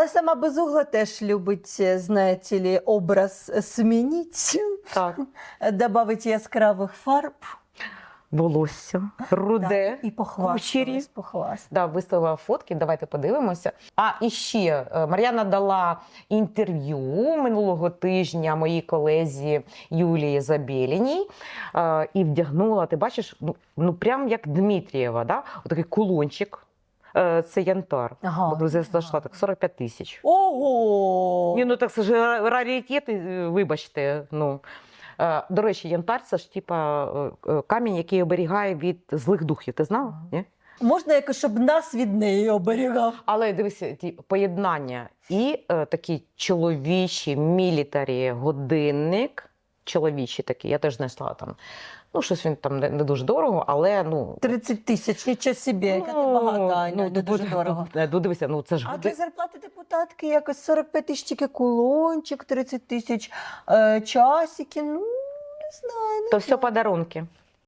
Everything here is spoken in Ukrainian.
Але сама безугла теж любить, е, знаєте ли, образ змінити, Так. додати яскравих фарб. Волосся, руде. Так, і похвасталась, кучері. похвасталась. Да, виставила фотки, давайте подивимося. А і ще е, Мар'яна дала інтерв'ю минулого тижня моїй колезі Юлії Забєліній е, і вдягнула, ти бачиш, ну, ну прям як Дмитрієва, да? отакий кулончик. Е, Це янтар. Ага. Бо я знайшла так 45 тисяч. Ого! Ні, ну так це ж ра- раритети, е, вибачте. Ну. Е, До речі, янтар це ж типа камінь, який оберігає від злих духів. Ти знала? Ага. Ні? Можна якось, щоб нас від неї оберігав. Але дивися, ті поєднання і е, такий чоловічий мілітарі годинник. Чоловічий такі. я теж знайшла там. Ну, щось він там не, не дуже дорого, але ну. 30 тисяч, нічого собі, яка ти багата, Аня, не ну, дуже ну, дорого. ну, ну, дивися, ну це ж А для зарплати депутатки якось 45 тисяч тільки кулончик, 30 тисяч е, часики. Ну, не знаю. Не то все подарунки.